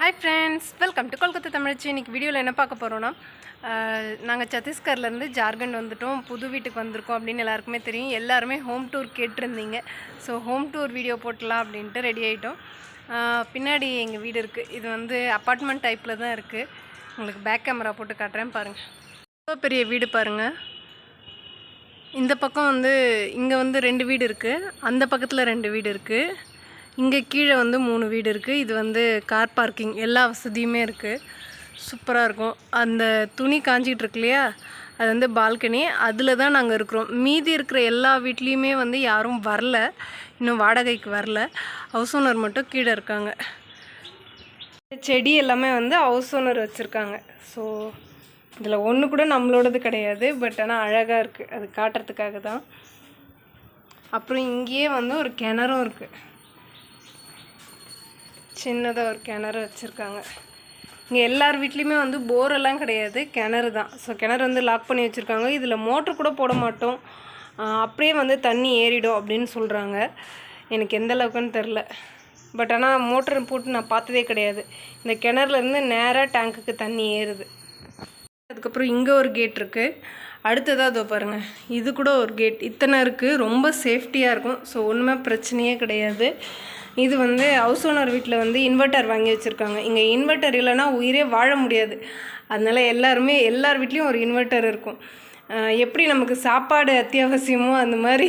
Hi friends welcome to Kolkata தமிழ்ச்சி இன்றைக்கி வீடியோவில் என்ன பார்க்க போகிறோன்னா நாங்கள் சத்தீஸ்கர்லேருந்து ஜார்க்கண்ட் வந்துட்டோம். புது வீட்டுக்கு வந்திருக்கோம் அப்படின்னு எல்லாருக்குமே தெரியும். எல்லாருமே ஹோம் டூர் கேட்டிருந்தீங்க. ஸோ ஹோம் டூர் வீடியோ போட்டலாம் அப்படின்ட்டு ரெடி ஆகிட்டோம் பின்னாடி எங்கள் வீடு இருக்குது இது வந்து அப்பார்ட்மெண்ட் டைப்பில் தான் இருக்குது உங்களுக்கு பேக் கேமரா போட்டு காட்டுறேன் பாருங்கள் ரொம்ப பெரிய வீடு பாருங்கள் இந்த பக்கம் வந்து இங்கே வந்து ரெண்டு வீடு இருக்குது அந்த பக்கத்தில் ரெண்டு வீடு இருக்குது இங்கே கீழே வந்து மூணு வீடு இருக்குது இது வந்து கார் பார்க்கிங் எல்லா வசதியுமே இருக்குது சூப்பராக இருக்கும். அந்த துணி காஞ்சிட்டு இருக்கு இல்லையா? அது வந்து பால்கனி அதில் தான் நாங்கள் இருக்கிறோம். மீதி இருக்கிற எல்லா வீட்லேயுமே வந்து யாரும் வரல. இன்னும் வாடகைக்கு வரல. ஹவுஸ் ஓனர் மட்டும் கீழே இருக்காங்க. செடி எல்லாமே வந்து ஹவுஸ் ஓனர் வச்சுருக்காங்க. ஸோ இதில் ஒன்று கூட நம்மளோடது கிடையாது. பட் ஆனால் அழகாக இருக்குது அது காட்டுறதுக்காக தான். அப்புறம் இங்கேயே வந்து ஒரு கிணறும் இருக்குது சின்னதாக ஒரு கிணறு வச்சுருக்காங்க. இங்கே எல்லார் வீட்லேயுமே வந்து போரெல்லாம் கிடையாது. கிணறு தான். ஸோ கிணறு வந்து லாக் பண்ணி வச்சுருக்காங்க. இதில் மோட்ரு கூட போட மாட்டோம். அப்படியே வந்து தண்ணி ஏறிடும் அப்படின்னு சொல்கிறாங்க எனக்கு எந்த அளவுக்குன்னு தெரில பட் ஆனால் மோட்டர் போட்டு நான் பார்த்ததே கிடையாது. இந்த கிணறுலேருந்து நேராக டேங்க்குக்கு தண்ணி ஏறுது. அதுக்கப்புறம் இங்கே ஒரு கேட் இருக்குது அடுத்ததாக அதோ பாருங்கள் இது கூட ஒரு கேட் இத்தனை இருக்குது ரொம்ப சேஃப்டியாக இருக்கும். ஸோ ஒன்றுமே பிரச்சனையே கிடையாது. இது வந்து ஹவுஸ் ஓனர் வீட்டில் வந்து இன்வெர்ட்டர் வாங்கி வச்சுருக்காங்க. இங்கே இன்வெர்ட்டர் இல்லைன்னா உயிரே வாழ முடியாது. அதனால் எல்லாருமே எல்லார் வீட்லேயும் ஒரு இன்வெர்ட்டர் இருக்கும். எப்படி நமக்கு சாப்பாடு அத்தியாவசியமோ அந்த மாதிரி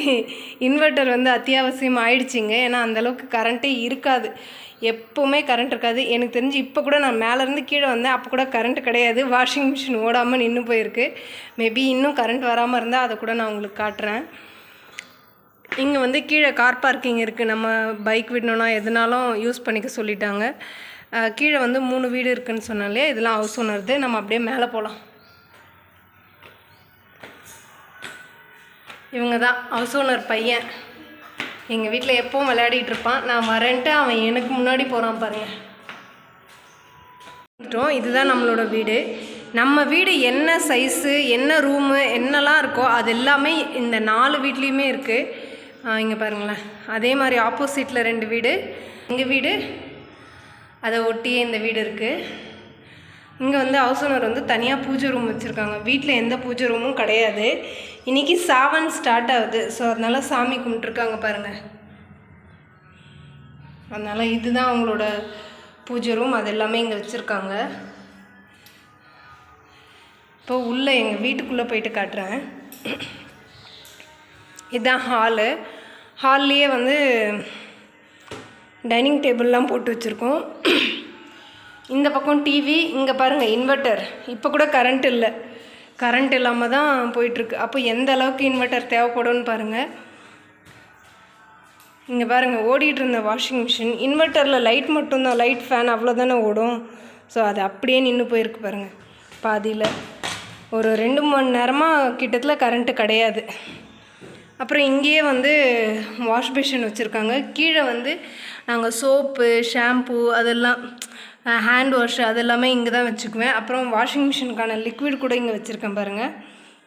இன்வெர்ட்டர் வந்து அத்தியாவசியம் ஆயிடுச்சிங்க. ஏன்னா அந்தளவுக்கு கரண்ட்டே இருக்காது. எப்போவுமே கரண்ட் இருக்காது. எனக்கு தெரிஞ்சு இப்போ கூட நான் மேலேருந்து கீழே வந்தேன். அப்போ கூட கரண்ட் கிடையாது. வாஷிங் மிஷின் ஓடாமல் நின்று போயிருக்கு. மேபி இன்னும் கரண்ட் வராமல் இருந்தால் அதை கூட நான் உங்களுக்கு காட்டுறேன். இங்கே வந்து கீழே கார் பார்க்கிங் இருக்குது நம்ம பைக் விடணும்னா எதுனாலும் யூஸ் பண்ணிக்க சொல்லிட்டாங்க. கீழே வந்து மூணு வீடு இருக்குன்னு சொன்னாலே இதெல்லாம் ஹவுஸ் ஓனர்து நம்ம அப்படியே மேலே போகலாம் இவங்க தான் ஹவுஸ் ஓனர் பையன். எங்கள் வீட்டில் எப்பவும் விளையாடிட்டு இருப்பான். நான் வரேன்ட்டு அவன் எனக்கு முன்னாடி போகிறான் பாருங்கள் இதுதான் நம்மளோட வீடு. நம்ம வீடு என்ன சைஸு என்ன ரூமு என்னெல்லாம் இருக்கோ அது எல்லாமே இந்த நாலு வீட்லேயுமே இருக்குது இங்கே பாருங்களேன். அதே மாதிரி ஆப்போசிட்டில் ரெண்டு வீடு. எங்கள் வீடு அதை ஒட்டியே இந்த வீடு இருக்குது இங்கே வந்து ஹவுஸ் ஓனர் வந்து தனியாக பூஜை ரூம் வச்சுருக்காங்க. வீட்டில் எந்த பூஜை ரூமும் கிடையாது. இன்றைக்கி சாவன் ஸ்டார்ட் ஆகுது. ஸோ அதனால் சாமி கும்பிட்ருக்காங்க பாருங்கள் அதனால் இதுதான் அவங்களோட பூஜை ரூம் அது எல்லாமே இங்கே வச்சுருக்காங்க. இப்போ உள்ளே எங்கள் வீட்டுக்குள்ளே போயிட்டு காட்டுறேன். இதுதான் ஹாலு ஹால்லையே வந்து டைனிங் டேபிள்லாம் போட்டு வச்சுருக்கோம். இந்த பக்கம் டிவி இங்கே பாருங்கள் இன்வெர்ட்டர் இப்போ கூட கரண்ட் இல்லை. கரண்ட் இல்லாமல் தான் போயிட்டுருக்கு. அப்போ எந்த அளவுக்கு இன்வெர்ட்டர் தேவைப்படும்னு பாருங்கள் இங்கே பாருங்கள் ஓடிட்டு இருந்த வாஷிங் மிஷின் இன்வெர்ட்டரில் லைட் மட்டும்தான் லைட் ஃபேன் அவ்வளோதானே ஓடும். ஸோ அது அப்படியே நின்று போயிருக்கு பாருங்கள் பாதியில் ஒரு ரெண்டு மணி நேரமாக கிட்டத்தில் கரண்ட்டு கிடையாது. அப்புறம் இங்கேயே வந்து வாஷ் பேஷன் வச்சுருக்காங்க. கீழே வந்து நாங்கள் சோப்பு ஷாம்பு அதெல்லாம் ஹேண்ட் வாஷ் அதெல்லாமே இங்கே தான் வச்சுக்குவேன். அப்புறம் வாஷிங் மிஷினுக்கான லிக்விட் கூட இங்கே வச்சுருக்கேன் பாருங்கள்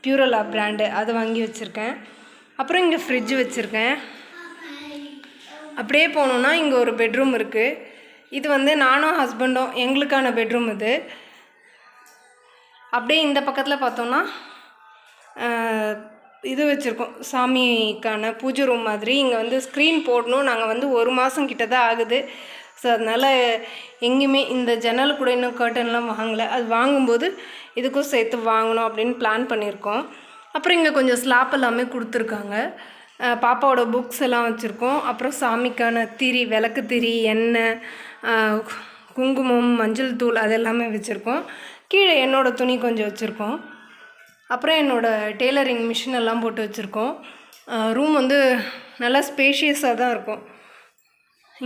பியூரலா பிராண்டு அதை வாங்கி வச்சுருக்கேன். அப்புறம் இங்கே ஃப்ரிட்ஜ் வச்சுருக்கேன். அப்படியே போனோன்னா இங்கே ஒரு பெட்ரூம் இருக்குது இது வந்து நானும் ஹஸ்பண்டும் எங்களுக்கான பெட்ரூம் இது. அப்படியே இந்த பக்கத்தில் பார்த்தோன்னா இது வச்சுருக்கோம். சாமிக்கான பூஜை ரூம் மாதிரி. இங்கே வந்து ஸ்க்ரீன் போடணும். நாங்கள் வந்து ஒரு மாதம் கிட்ட தான் ஆகுது. ஸோ அதனால் எங்கேயுமே இந்த ஜன்னல் கூட இன்னும் கர்ட்டன்லாம் வாங்கலை. அது வாங்கும்போது இதுக்கும் சேர்த்து வாங்கணும் அப்படின்னு பிளான் பண்ணியிருக்கோம். அப்புறம் இங்கே கொஞ்சம் ஸ்லாப் எல்லாமே கொடுத்துருக்காங்க. பாப்பாவோட புக்ஸ் எல்லாம் வச்சுருக்கோம். அப்புறம் சாமிக்கான திரி விளக்கு திரி எண்ணெய் குங்குமம் மஞ்சள் தூள் அது எல்லாமே வச்சுருக்கோம். கீழே என்னோடய துணி கொஞ்சம் வச்சுருக்கோம். அப்புறம் என்னோடய டெய்லரிங் மிஷின் எல்லாம் போட்டு வச்சுருக்கோம். ரூம் வந்து நல்லா ஸ்பேஷியஸாக தான் இருக்கும்.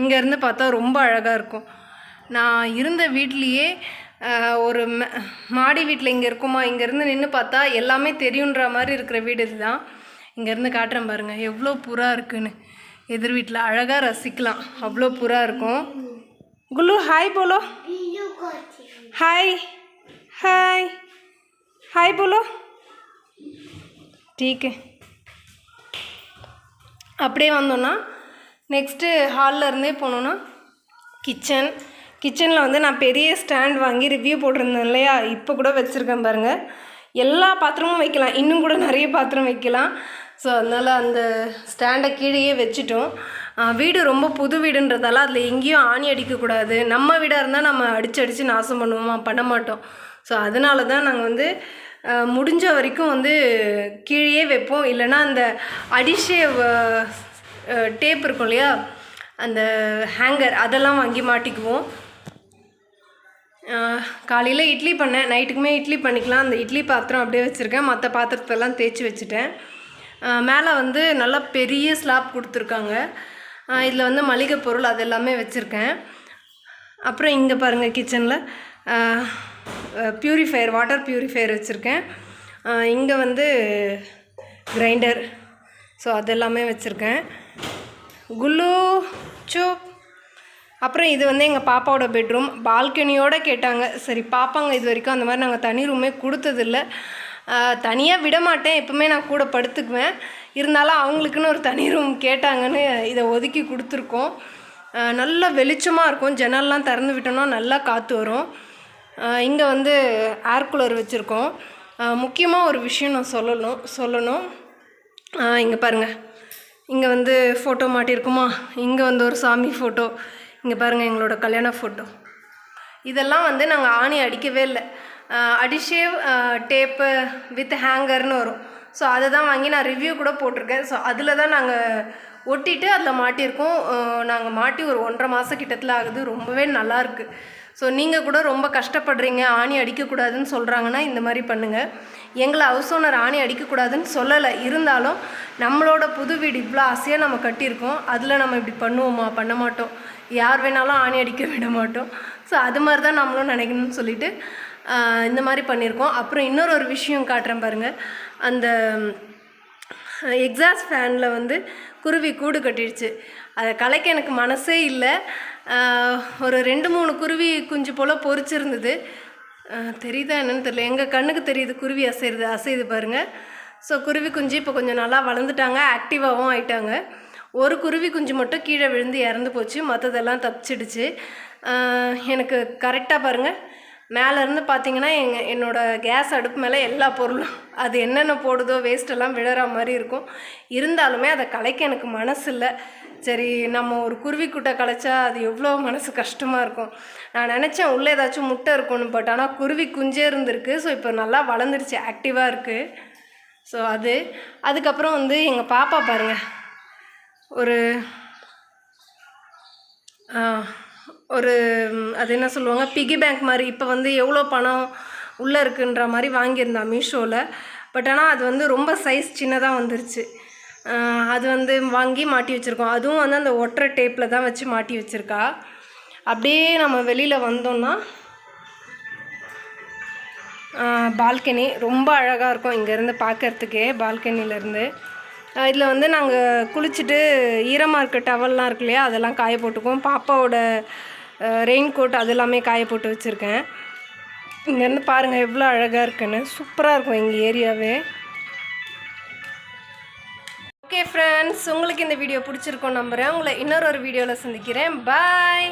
இங்கேருந்து பார்த்தா ரொம்ப அழகாக இருக்கும். நான் இருந்த வீட்லேயே ஒரு மாடி வீட்டில் இங்கே இருக்குமா இங்கேருந்து நின்று பார்த்தா எல்லாமே தெரியுன்ற மாதிரி இருக்கிற வீடு இதுதான். இங்கேருந்து காட்டுறேன் பாருங்கள் எவ்வளோ புறா இருக்குன்னு. எதிர் வீட்டில் அழகாக ரசிக்கலாம். அவ்வளோ புறா இருக்கும். குலு ஹாய் போலோ. ஹாய் ஹாய் ஹாய் போலோ. ठीक है அப்படியே வந்தோன்னா நெக்ஸ்ட்டு ஹாலில் இருந்தே போனோன்னா கிச்சன் கிச்சனில் வந்து நான் பெரிய ஸ்டாண்ட் வாங்கி ரிவ்யூ போட்டிருந்தேன் இல்லையா இப்போ கூட வச்சுருக்கேன் பாருங்கள் எல்லா பாத்திரமும் வைக்கலாம் இன்னும் கூட நிறைய பாத்திரம் வைக்கலாம் ஸோ அதனால் அந்த ஸ்டாண்டை கீழேயே வச்சுட்டோம் ஆ, வீடு ரொம்ப புது வீடுன்றதால அதில் எங்கேயும் ஆணி அடிக்கக்கூடாது நம்ம வீடாக இருந்தால் நம்ம அடித்து அடித்து நாசம் பண்ணுவோமா பண்ண மாட்டோம் ஸோ அதனால தான் நாங்கள் வந்து ஆ, முடிஞ்ச வரைக்கும் வந்து கீழேயே வைப்போம். இல்லைன்னா அந்த அடிஷேவ் டேப் இருக்கும் இல்லையா? அந்த ஹேங்கர் அதெல்லாம் வாங்கி மாட்டிக்குவோம். காலையில் இட்லி பண்ணேன். நைட்டுக்குமே இட்லி பண்ணிக்கலாம். அந்த இட்லி பாத்திரம் அப்படியே வச்சுருக்கேன். மற்ற பாத்திரத்தெல்லாம் தேய்ச்சி வச்சுட்டேன். மேலே வந்து நல்லா பெரிய ஸ்லாப் கொடுத்துருக்காங்க. இதில் வந்து மளிகை பொருள் அது எல்லாமே வச்சுருக்கேன். அப்புறம் இங்கே பாருங்கள் கிச்சனில். ப்யூரிஃபையர் வாட்டர் ப்யூரிஃபையர் வச்சுருக்கேன். இங்கே வந்து கிரைண்டர். ஸோ அதெல்லாமே வச்சுருக்கேன். குல்லு சோப் அப்புறம் இது வந்து எங்கள் பாப்பாவோட பெட்ரூம். பால்கனியோடு கேட்டாங்க. சரி பாப்பாங்க இது வரைக்கும் அந்த மாதிரி நாங்கள் தனி ரூமே கொடுத்ததில்ல. தனியாக விட மாட்டேன். எப்பவுமே நான் கூட படுத்துக்குவேன். இருந்தாலும் அவங்களுக்குன்னு ஒரு தனி ரூம் கேட்டாங்கன்னு இதை ஒதுக்கி கொடுத்துருக்கோம். நல்லா நல்ல வெளிச்சமாக இருக்கும். ஜன்னல்லாம் திறந்து விட்டோம்னா நல்லா காற்று வரும். இங்கே வந்து ஏர் கூலர் வச்சுருக்கோம். முக்கியமாக ஒரு விஷயம் நான் சொல்லணும் சொல்லணும். இங்கே பாருங்கள் இங்கே வந்து ஃபோட்டோ மாட்டியிருக்குமா? இங்கே வந்து ஒரு சாமி ஃபோட்டோ இங்கே பாருங்கள் எங்களோட கல்யாண ஃபோட்டோ இதெல்லாம் வந்து நாங்கள் ஆணி அடிக்கவே இல்லை. அடிஷேவ் டேப்பு வித் ஹேங்கர்னு வரும். ஸோ அதை தான் வாங்கி நான் ரிவ்யூ கூட போட்டிருக்கேன். ஸோ அதில் தான் நாங்கள் ஒட்டிட்டு அதில் மாட்டியிருக்கோம். நாங்கள் மாட்டி ஒரு ஒன்றரை மாதம் கிட்டத்தில் ஆகுது. ரொம்பவே நல்லாயிருக்கு ஸோ நீங்கள் கூட ரொம்ப கஷ்டப்படுறீங்க ஆணி அடிக்கக்கூடாதுன்னு சொல்கிறாங்கன்னா இந்த மாதிரி பண்ணுங்கள் எங்களை ஹவுஸ் ஓனர் ஆணி அடிக்கக்கூடாதுன்னு சொல்லலை. இருந்தாலும் நம்மளோட புது வீடு இவ்வளோ ஆசையாக நம்ம கட்டியிருக்கோம். அதில் நம்ம இப்படி பண்ணுவோமா? பண்ண மாட்டோம். யார் வேணாலும் ஆணி அடிக்க விட மாட்டோம். ஸோ அது மாதிரி தான் நம்மளும் நினைக்கணும்னு சொல்லிட்டு இந்த மாதிரி பண்ணியிருக்கோம். அப்புறம் இன்னொரு ஒரு விஷயம் காட்டுறேன் பாருங்கள் அந்த எக்ஸாஸ்ட் ஃபேனில் வந்து குருவி கூடு கட்டிடுச்சு. அதை கலைக்க எனக்கு மனசே இல்லை. ஒரு ரெண்டு மூணு குருவி குஞ்சு போல் பொறிச்சிருந்தது. தெரியுதா என்னன்னு தெரியல. எங்கள் கண்ணுக்கு தெரியுது குருவி அசையுது அசையுது பாருங்கள் ஸோ குருவி குஞ்சு இப்போ கொஞ்சம் நல்லா வளர்ந்துட்டாங்க ஆக்டிவாகவும் ஆயிட்டாங்க. ஒரு குருவி குஞ்சு மட்டும் கீழே விழுந்து இறந்து போச்சு. மற்றதெல்லாம் தப்பிச்சிடுச்சு. எனக்கு கரெக்டாக பாருங்கள் மேலேருந்து பார்த்தீங்கன்னா எங்கள் என்னோடய கேஸ் அடுப்பு மேலே எல்லா பொருளும். அது என்னென்ன போடுதோ வேஸ்ட்டெல்லாம் விழற மாதிரி இருக்கும். இருந்தாலுமே அதை கலைக்க எனக்கு மனசு இல்லை. சரி நம்ம ஒரு குருவிக்குட்டை கலைச்சா அது எவ்வளோ மனசு கஷ்டமாக இருக்கும். நான் நினச்சேன் உள்ளே ஏதாச்சும் முட்டை இருக்கும்னு பட் ஆனால் குருவி குஞ்சே இருந்திருக்கு. ஸோ இப்போ நல்லா வளர்ந்துருச்சு ஆக்டிவாக இருக்குது ஸோ அது. அதுக்கப்புறம் வந்து எங்கள் பாப்பா பாருங்கள் ஒரு ஆ, ஒரு அது என்ன சொல்லுவாங்க பிகி பேங்க் மாதிரி. இப்போ வந்து எவ்வளோ பணம் உள்ளே இருக்குன்ற மாதிரி வாங்கியிருந்தான் மீஷோவில் பட் ஆனால் அது வந்து ரொம்ப சைஸ் சின்னதாக வந்துருச்சு. அது வந்து வாங்கி மாட்டி வச்சுருக்கோம். அதுவும் வந்து அந்த ஒட்டுற டேப்பில் தான் வச்சு மாட்டி வச்சுருக்கா. அப்படியே நம்ம வெளியில் வந்தோம்னா பால்கனி ரொம்ப அழகாக இருக்கும். இங்கேருந்து பார்க்கறதுக்கே பால்கனிலேருந்து இதில் வந்து நாங்கள் குளிச்சுட்டு ஈரமாக இருக்க டவல்லாம் இருக்கு இல்லையா அதெல்லாம் காய போட்டுக்குவோம். பாப்பாவோட ரெயின் கோட் அது எல்லாமே காய போட்டு வச்சுருக்கேன். இங்கேருந்து பாருங்கள் எவ்வளோ அழகாக இருக்குன்னு. சூப்பராக இருக்கும் எங்கள் ஏரியாவே. ஓகே ஃப்ரெண்ட்ஸ் உங்களுக்கு இந்த வீடியோ பிடிச்சிருக்கோம் நம்புகிறேன் உங்களை இன்னொரு ஒரு வீடியோவில் சந்திக்கிறேன். பாய்